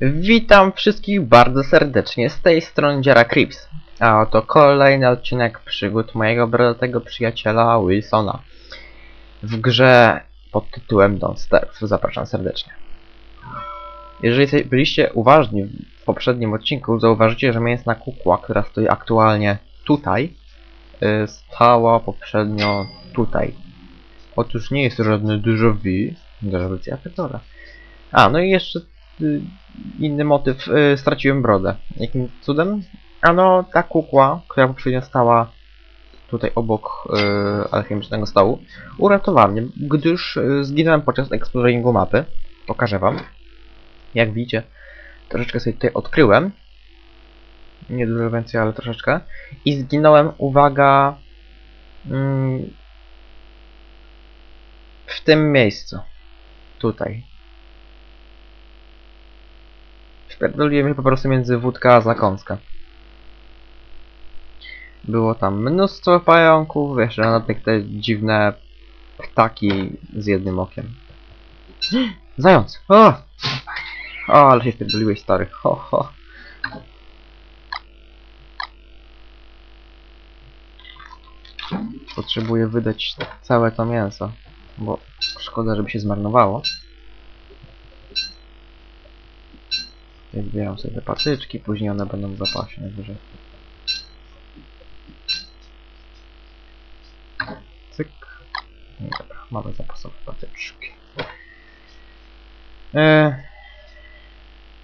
Witam wszystkich bardzo serdecznie, z tej strony Dziara Crips. A oto kolejny odcinek przygód mojego brodatego przyjaciela Wilsona. W grze pod tytułem Don't Starve. Zapraszam serdecznie. Jeżeli byliście uważni w poprzednim odcinku, zauważycie, że mięsna kukła, która stoi aktualnie tutaj, y, stała poprzednio tutaj. Otóż nie jest żadne vu, déjà vu, ja. A, no i jeszcze inny motyw, y, straciłem brodę. Jakim cudem? Ano, ta kukła, która poprzednio stała tutaj obok y, alchemicznego stołu, uratowała mnie, gdyż y, zginąłem podczas exploringu mapy. Pokażę wam. Jak widzicie, troszeczkę sobie tutaj odkryłem. Nie dużo więcej, ale troszeczkę. I zginąłem, uwaga, mm, w tym miejscu. Tutaj. Wpierdoliłem się po prostu między wódka a zakąska. Było tam mnóstwo pająków, jeszcze na te, te dziwne ptaki z jednym okiem. Zając! O! o, ale się wpierdoliłeś stary. Ho, ho. Potrzebuję wydać całe to mięso, bo szkoda, żeby się zmarnowało. Tutaj zbieram sobie te patyczki, później one będą w zapasie najwyżej. Cyk. No Dobra, mamy zapasowe patyczki. E,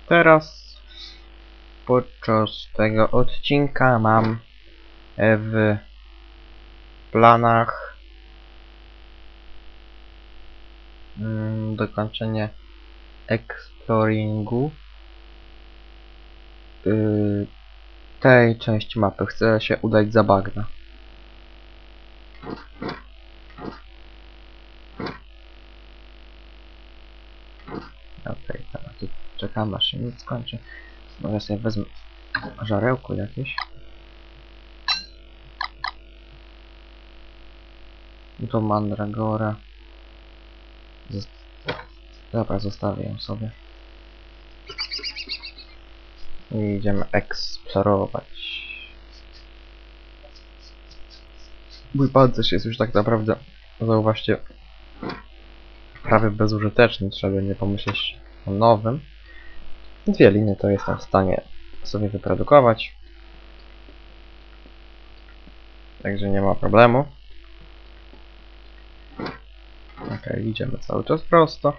teraz podczas tego odcinka mam e, w planach mm, dokończenie exploringu y, tej części mapy. Chcę się udać za bagna. Okej, tu czekam aż się nic skończy. Może sobie wezmę żarełko jakieś. To mandragora. Zos Dobra, zostawię ją sobie. I idziemy eksplorować. Mój pancerz jest już tak naprawdę, zauważcie, prawie bezużyteczny, trzeba nie pomyśleć o nowym. Dwie linie to jestem w stanie sobie wyprodukować. Także nie ma problemu. Ok, idziemy cały czas prosto.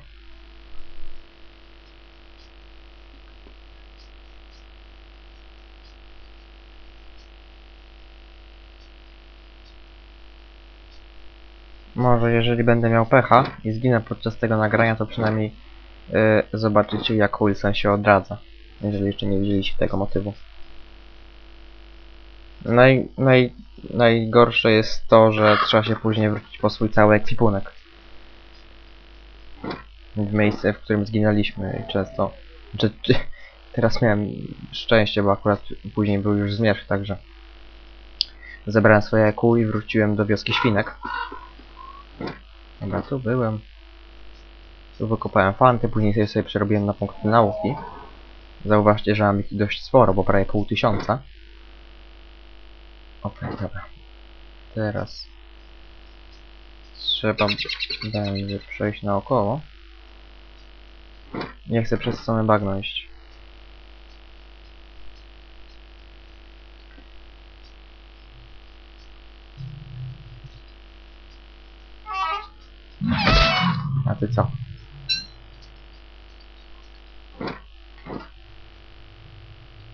Może jeżeli będę miał pecha i zginę podczas tego nagrania, to przynajmniej yy, zobaczycie jak Wilson się odradza. Jeżeli jeszcze nie widzieliście tego motywu. Naj, naj, najgorsze jest to, że trzeba się później wrócić po swój cały ekwipunek. W miejsce, w którym zginęliśmy często. Czy, czy, teraz miałem szczęście, bo akurat później był już zmierzch, także zebrałem swoje EQ i wróciłem do wioski świnek. Dobra, tu byłem. Tu wykopałem fanty, później sobie, sobie przerobiłem na punkty nauki. Zauważcie, że mam ich dość sporo, bo prawie pół tysiąca. Okej, dobra. Teraz trzeba będzie przejść naokoło. Nie chcę przez stronę bagno iść. A ty co?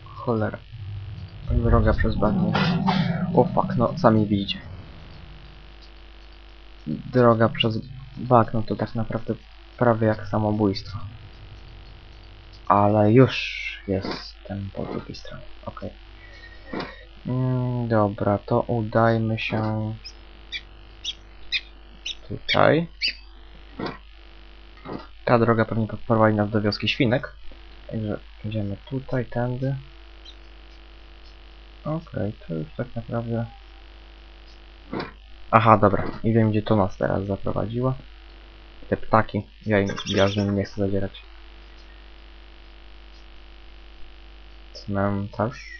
Cholera. Droga przez bagno. O fuck, no sami widzicie. Droga przez bagno to tak naprawdę prawie jak samobójstwo. Ale już jestem po drugiej stronie. Okej. Mm, dobra, to udajmy się tutaj. Ta droga pewnie prowadzi nas do wioski świnek. Także idziemy tutaj, tędy. Okej, to już tak naprawdę... Aha, dobra. I wiem, gdzie to nas teraz zaprowadziło. Te ptaki. Ja, im- ja z nie chcę zadzierać. Cmentarz.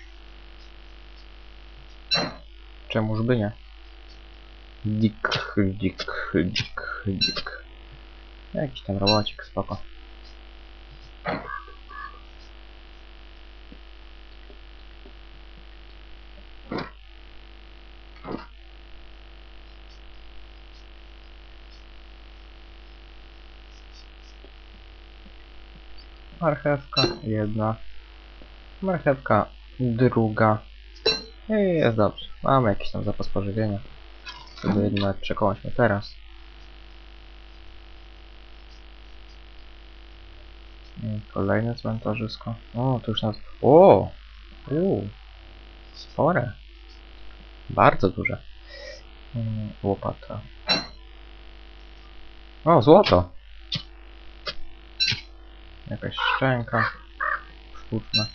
Czemuż by nie? Dik, dik, dik, dik. Jakiś tam robocik, spoko. Marchewka jedna. Marchewka druga. I jest dobrze. Mamy jakiś tam zapas pożywienia. Sobie jednak przekołaśmy teraz. I kolejne cmentarzysko. O, tu już nas... O! Uuu. Spore. Bardzo duże. Mm, Łopata. O, złoto! Jakaś szczęka. Sztuczna.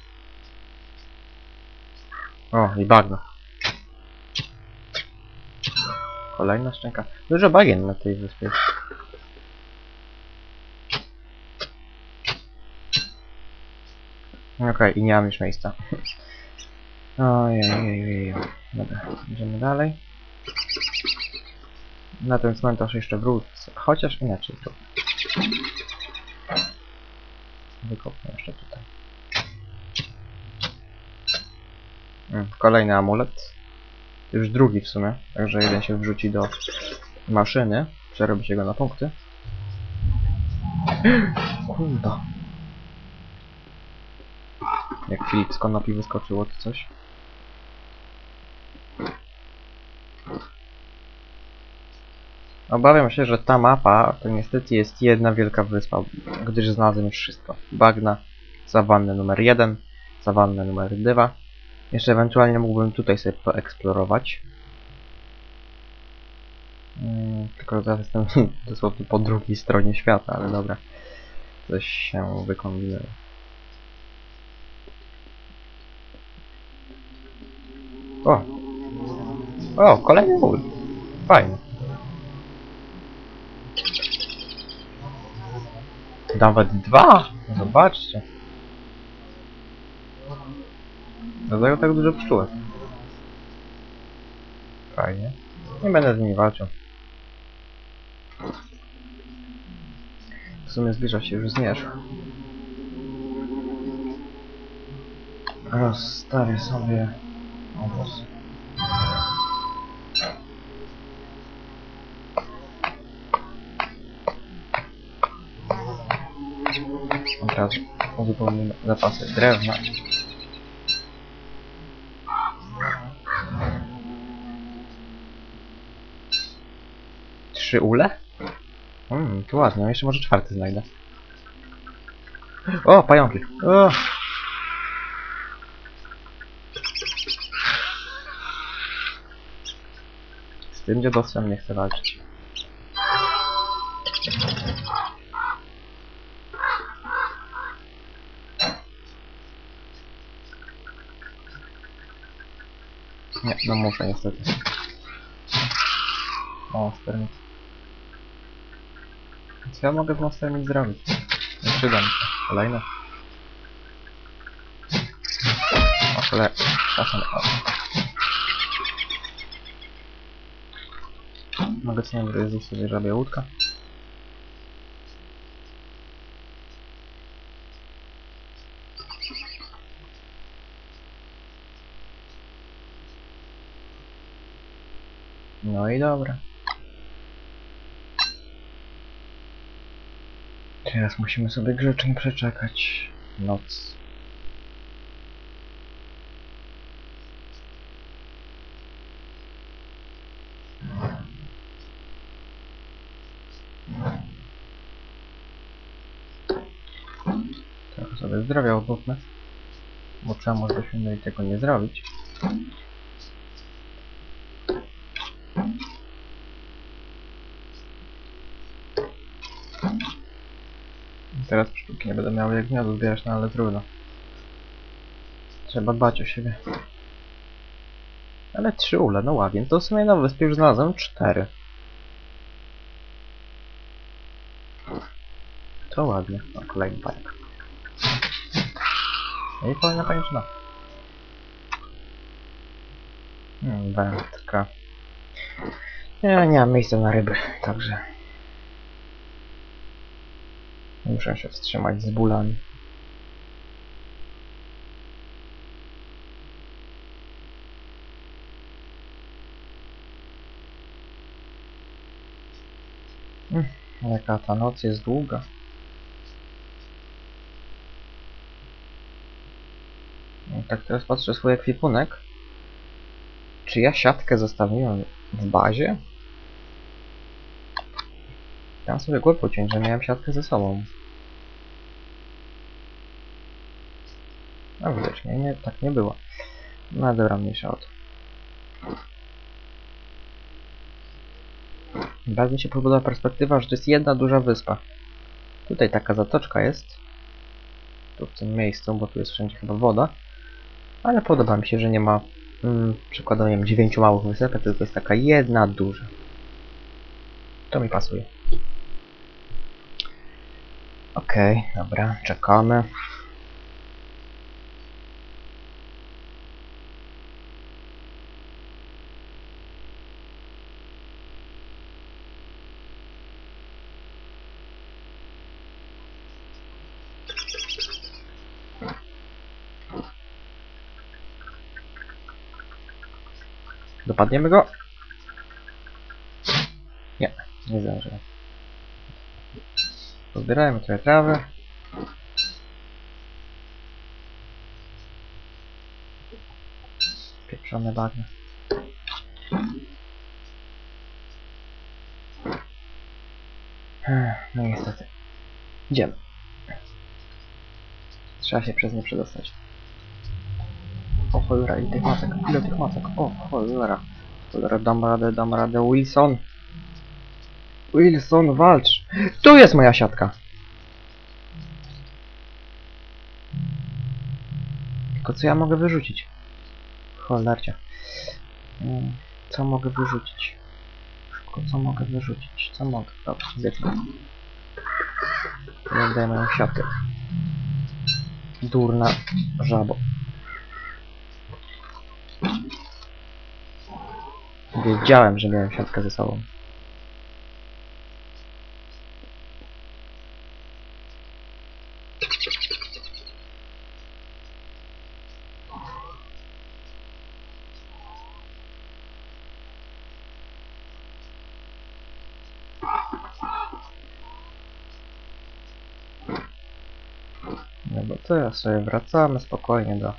O, i bagno. Kolejna szczęka. Dużo bagien na tej wyspie. Okej, i nie mam już miejsca. Ojej, Dobra, idziemy dalej. Na ten cmentarz jeszcze wrócę. Chociaż inaczej tu. Wykopnę jeszcze tutaj. Mm, Kolejny amulet. Już drugi w sumie. Także jeden się wrzuci do maszyny. Przerobi się go na punkty. Kurwa. Jak Filip z konopi wyskoczyło to coś. Obawiam się, że ta mapa to niestety jest jedna wielka wyspa, gdyż znalazłem już wszystko. Bagna, sawannę numer 1, sawannę numer 2. Jeszcze ewentualnie mógłbym tutaj sobie poeksplorować. Mm, tylko teraz jestem dosłownie po drugiej stronie świata, ale dobra. Coś się wykombinuje. O! O, kolejny mój. Fajnie. Nawet dwa! Zobaczcie. Dlatego tak dużo pszczółek. Fajnie. Nie będę z nimi walczył. W sumie zbliża się już zmierzch. Rozstawię sobie obóz. Od razu uzupełnimy zapasy drewna. Trzy ule? Hmm, to ładnie, jeszcze może czwarty znajdę. O, pająki. O. Z tym dziadostwem nie chcę walczyć. Nie, no muszę niestety. O, stermit. Co ja mogę w Monstermit zrobić? Nie przyda mi się. Kolejne. O, kole... Czasem... O. Mogę sobie wyjeździć sobie żabie łódka. No i dobra. Teraz musimy sobie grzecznie przeczekać noc. Trochę sobie zdrowia odbudnę. Bo czemu żebyśmy mieli tego nie zrobić? Teraz pszczółki nie będę miał jak gniazdo zbierać, no ale trudno. Trzeba dbać o siebie. Ale trzy ule, no ładnie. To w sumie na wyspie już znalazłem cztery. To ładnie. O, kolejny pająk. No i kolejna pajęczyna. Hmm, wędka. Ja nie mam miejsca na ryby, także... Muszę się wstrzymać z bólami. Mm, Jaka ta noc jest długa. No, Tak teraz patrzę swój ekwipunek. Czy ja siatkę zostawiłem w bazie? Chciałem sobie głowę pociąć, że miałem siatkę ze sobą. No widocznie nie, tak nie było. No dobra, mniejsza o to. Bardzo mi się podoba perspektywa, że to jest jedna duża wyspa. Tutaj taka zatoczka jest. Tu w tym miejscu, bo tu jest wszędzie chyba woda. Ale podoba mi się, że nie ma mm, przykładowo nie wiem, dziewięciu małych wysepek, tylko jest taka jedna duża. To mi pasuje. Okej, dobra, czekamy. Dopadniemy go? Nie, nie zdążyłem. Pozbierajmy trochę trawy. Pieprzone bagno. Ech, No niestety. Idziemy. Trzeba się przez nie przedostać. O cholera, ile tych macek, ile tych macek, o cholera. Cholera, dam radę, dam radę, Wilson. Wilson, walcz. Tu jest moja siatka. Tylko co ja mogę wyrzucić? Cholercia. Mm, Co mogę wyrzucić? Szybko, co mogę wyrzucić? Co mogę? Dobra, zjedźmy. Nie oddaję moją siatkę. Durna żabo. Wiedziałem, że miałem siatkę ze sobą. No bo teraz sobie wracamy spokojnie do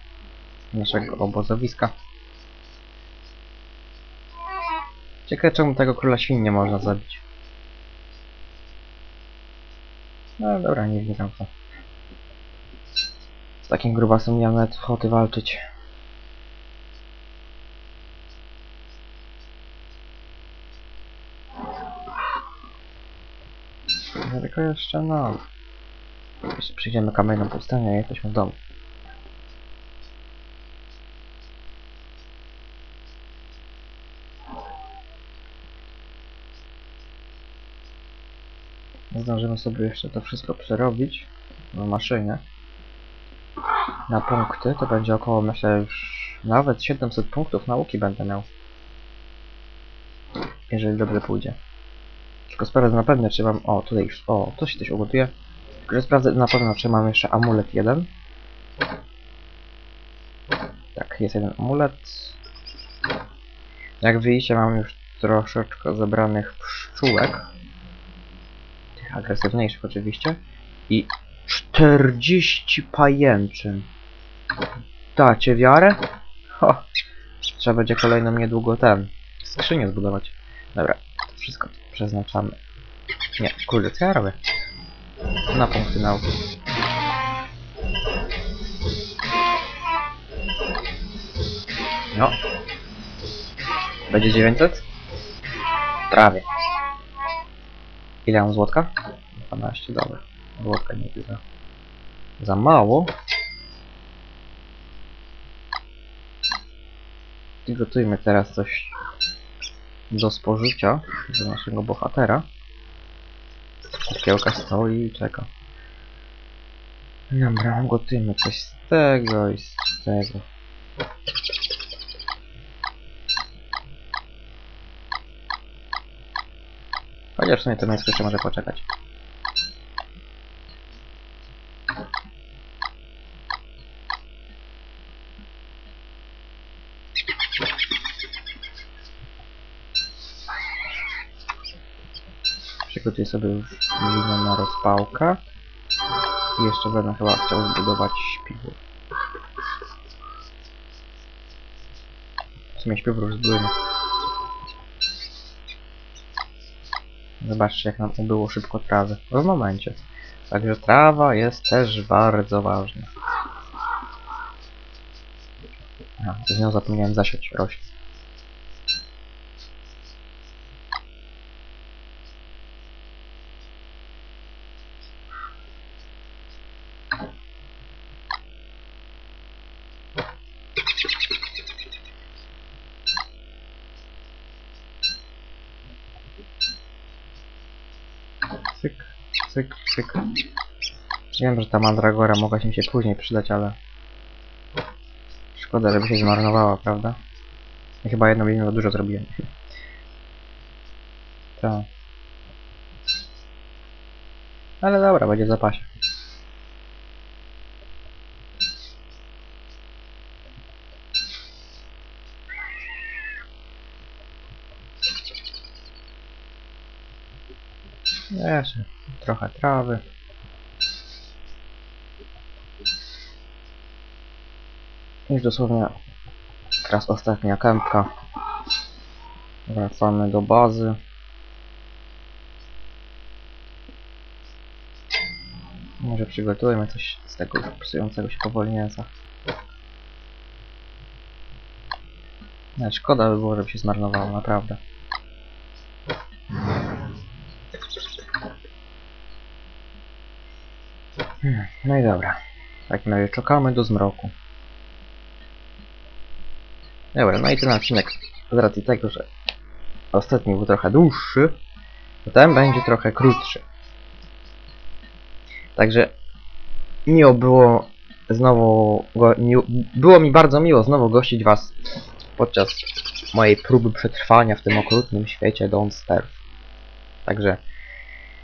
naszego obozowiska. Ciekawe czemu tego króla świn nie można zabić. No dobra, nie wnikam w to. Z takim grubasem nie mam nawet ochoty walczyć. Tylko jeszcze no. Przyjdziemy kamienną pustynię i jesteśmy w domu. Zdążymy sobie jeszcze to wszystko przerobić w maszynie na punkty. To będzie około, myślę, już nawet 700 punktów nauki będę miał. Jeżeli dobrze pójdzie. Tylko sprawdzę na pewno, czy mam... O, tutaj już... O, to się coś ugotuje. Tylko sprawdzę na pewno, czy mam jeszcze amulet jeden. Tak, jest jeden amulet. Jak widzicie, mam już troszeczkę zebranych pszczółek. Tych agresywniejszych oczywiście. I 40 pajęczyn. Dacie wiarę? Ho. Trzeba będzie kolejną niedługo ten skrzynię zbudować. Dobra, to wszystko przeznaczamy. Nie, kurde, co ja robię? Na punkty nauki. No. Będzie 900? Prawie. Ile mam złotka? 12, dobra. Złotka nie widzę. Za mało. I gotujmy teraz coś do spożycia dla naszego bohatera. Kukiełka stoi i czeka. Dobra, gotujmy coś z tego i z tego. Chociaż w sumie to mięsko jeszcze może poczekać. Sobie już wino na rozpałkę. I jeszcze będę chyba chciał zbudować śpiwór. W sumie śpiwór zbudujemy. Zobaczcie jak nam ubyło szybko trawy. W momencie. Także trawa jest też bardzo ważna. A, z nią zapomniałem zasiać roślin. Cyk, cyk, cyk. Wiem, że ta mandragora mogła mi się później przydać, ale... Szkoda, żeby się zmarnowała, prawda? Ja chyba jedno za dużo zrobiłem. Tak. Ale dobra, będzie w zapasie. Jeszcze trochę trawy. Już dosłownie teraz ostatnia kępka. Wracamy do bazy. Może przygotujemy coś z tego psującego się powoli mięsa. Nie, szkoda by było, żeby się zmarnowało, naprawdę. Hmm, No i dobra. W takim razie czekamy do zmroku. Dobra, no i ten odcinek z racji tego, że ostatni był trochę dłuższy, to ten będzie trochę krótszy. Także miło było znowu go, miło, było mi bardzo miło znowu gościć was podczas mojej próby przetrwania w tym okrutnym świecie Don't Starve. Także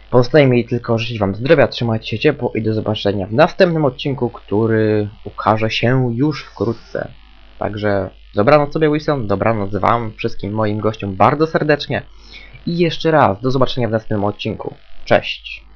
Pozostaje mi tylko życzyć Wam zdrowia, trzymajcie się ciepło i do zobaczenia w następnym odcinku, który ukaże się już wkrótce. Także dobranoc sobie Wilson, dobranoc Wam, wszystkim moim gościom bardzo serdecznie i jeszcze raz do zobaczenia w następnym odcinku. Cześć!